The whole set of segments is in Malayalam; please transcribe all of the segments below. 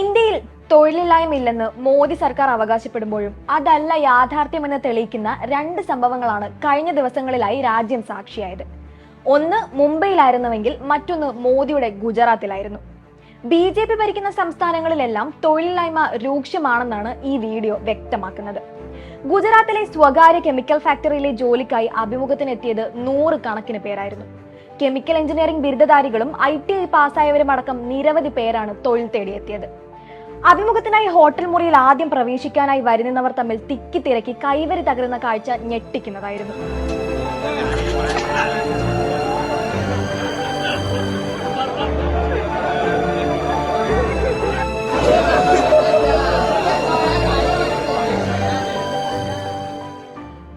ഇന്ത്യയിൽ തൊഴിലില്ലായ്മയില്ലെന്ന് മോദി സർക്കാർ അവകാശപ്പെടുമ്പോഴും അതല്ല യാഥാർത്ഥ്യമെന്ന് തെളിയിക്കുന്ന രണ്ട് സംഭവങ്ങളാണ് കഴിഞ്ഞ ദിവസങ്ങളിലായി രാജ്യം സാക്ഷിയായത്. ഒന്ന് മുംബൈയിലായിരുന്നുവെങ്കിൽ മറ്റൊന്ന് മോദിയുടെ ഗുജറാത്തിലായിരുന്നു. ബി ജെ പി ഭരിക്കുന്ന സംസ്ഥാനങ്ങളിലെല്ലാം തൊഴിലില്ലായ്മ രൂക്ഷമാണെന്നാണ് ഈ വീഡിയോ വ്യക്തമാക്കുന്നത്. ഗുജറാത്തിലെ സ്വകാര്യ കെമിക്കൽ ഫാക്ടറിയിലെ ജോലിക്കായി അഭിമുഖത്തിനെത്തിയത് നൂറ് കണക്കിന് പേരായിരുന്നു. കെമിക്കൽ എഞ്ചിനീയറിംഗ് ബിരുദധാരികളും ഐ ടി ഐ പാസ്സായവരും അടക്കം നിരവധി പേരാണ് തൊഴിൽ തേടിയെത്തിയത്. അഭിമുഖത്തിനായി ഹോട്ടൽ മുറിയിൽ ആദ്യം പ്രവേശിക്കാനായി വരുന്നവർ തമ്മിൽ തിക്കി തിരക്കി കൈവരി തകരുന്ന കാഴ്ച ഞെട്ടിക്കുന്നതായിരുന്നു.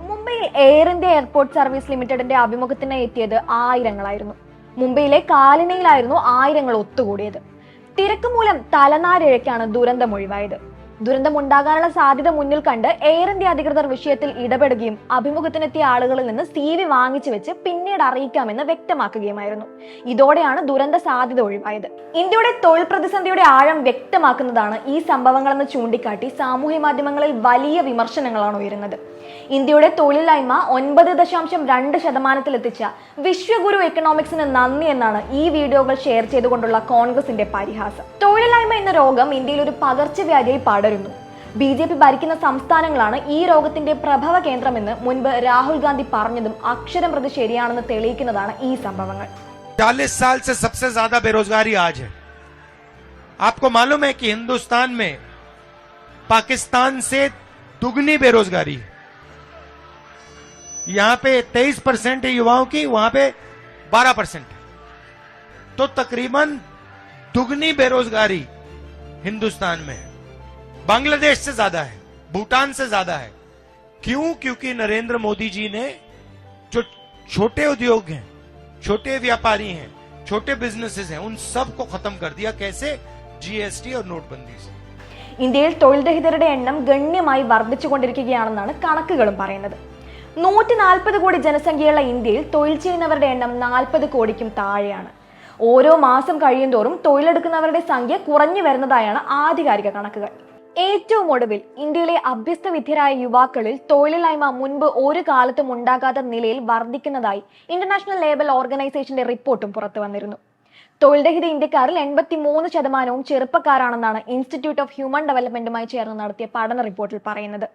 മുംബൈയിൽ എയർ ഇന്ത്യ എയർപോർട്ട് സർവീസ് ലിമിറ്റഡിന്റെ അഭിമുഖത്തിനായി എത്തിയത് ആയിരങ്ങളായിരുന്നു. മുംബൈയിലെ കാലിനയിലായിരുന്നു ആയിരങ്ങൾ ഒത്തുകൂടിയത്. തിരക്ക് മൂലം തലനാരിഴയ്ക്കാണ് ദുരന്തം ഒഴിവായത് ദുരന്തം ഉണ്ടാകാനുള്ള സാധ്യത മുന്നിൽ കണ്ട് എയർ ഇന്ത്യ അധികൃതർ വിഷയത്തിൽ ഇടപെടുകയും അഭിമുഖത്തിനെത്തിയ ആളുകളിൽ നിന്ന് സി വി വാങ്ങിച്ചു വെച്ച് പിന്നീട് അറിയിക്കാമെന്ന് വ്യക്തമാക്കുകയുമായിരുന്നു. ഇതോടെയാണ് ദുരന്ത സാധ്യത ഒഴിവായത്. ഇന്ത്യയുടെ തൊഴിൽ പ്രതിസന്ധിയുടെ ആഴം വ്യക്തമാക്കുന്നതാണ് ഈ സംഭവങ്ങളെന്ന് ചൂണ്ടിക്കാട്ടി സാമൂഹ്യ മാധ്യമങ്ങളിൽ വലിയ വിമർശനങ്ങളാണ് ഉയരുന്നത്. ഇന്ത്യയുടെ തൊഴിലില്ലായ്മ ഒൻപത് ദശാംശം രണ്ട് ശതമാനത്തിലെത്തിച്ച വിശ്വഗുരു എക്കണോമിക്സിന് നന്ദി എന്നാണ് ഈ വീഡിയോകൾ ഷെയർ ചെയ്തുകൊണ്ടുള്ള കോൺഗ്രസിന്റെ പരിഹാസം. തൊഴിലില്ലായ്മ എന്ന രോഗം ഇന്ത്യയിൽ ഒരു പകർച്ചവ്യാധിയായി പടരുന്നു ബി ജെ പി ഭരിക്കുന്ന സംസ്ഥാനങ്ങളാണ് ഈ രോഗത്തിന്റെ പ്രഭവ കേന്ദ്രമെന്ന് മുൻപ് രാഹുൽ ഗാന്ധി പറഞ്ഞതും അക്ഷരം പ്രതി ശരിയാണെന്ന് തെളിയിക്കുന്നതാണ് ഈ സംഭവങ്ങൾ चालीस साल से सबसे ज्यादा बेरोजगारी आज है आपको मालूम है कि हिंदुस्तान में पाकिस्तान से दुगनी बेरोजगारी है यहां पे 23 परसेंट है युवाओं की वहां पे 12 परसेंट है तो तकरीबन दुगनी बेरोजगारी हिंदुस्तान में है बांग्लादेश से ज्यादा है भूटान से ज्यादा है क्यों क्योंकि नरेंद्र मोदी जी ने जो छोटे उद्योग हैं छोटे व्यापारी हैं छोटे बिजनेसेस हैं उन सब को खत्म कर दिया कैसे जीएसटी और नोटबंदी से ഇന്ത്യയിൽ തൊഴിൽ രഹിതരുടെ എണ്ണം ഗണ്യമായി വർദ്ധിച്ചുകൊണ്ടിരിക്കുകയാണെന്നാണ് കണക്കുകളും പറയുന്നത് നൂറ്റി നാൽപ്പത് കോടി ജനസംഖ്യയുള്ള ഇന്ത്യയിൽ തൊഴിൽ ചെയ്യുന്നവരുടെ എണ്ണം നാൽപ്പത് കോടിക്കും താഴെയാണ് ഓരോ മാസം കഴിയുന്തോറും തൊഴിലെടുക്കുന്നവരുടെ സംഖ്യ കുറഞ്ഞു വരുന്നതായാണ് ആധികാരിക കണക്കുകൾ ഏറ്റവും ഒടുവിൽ ഇന്ത്യയിലെ അഭ്യസ്ത വിദ്യരായ യുവാക്കളിൽ തൊഴിലില്ലായ്മ മുൻപ് ഒരു കാലത്തും ഉണ്ടാകാത്ത നിലയിൽ വർദ്ധിക്കുന്നതായി ഇന്റർനാഷണൽ ലേബൽ ഓർഗനൈസേഷന്റെ റിപ്പോർട്ടും പുറത്തു വന്നിരുന്നു. തൊഴിൽരഹിത ഇന്ത്യക്കാരിൽ എൺപത്തി മൂന്ന് ശതമാനവും ചെറുപ്പക്കാരാണെന്നാണ് ഇൻസ്റ്റിറ്റ്യൂട്ട് ഓഫ് ഹ്യൂമൻ ഡെവലപ്മെന്റുമായി ചേർന്ന് നടത്തിയ പഠന റിപ്പോർട്ടിൽ പറയുന്നത്.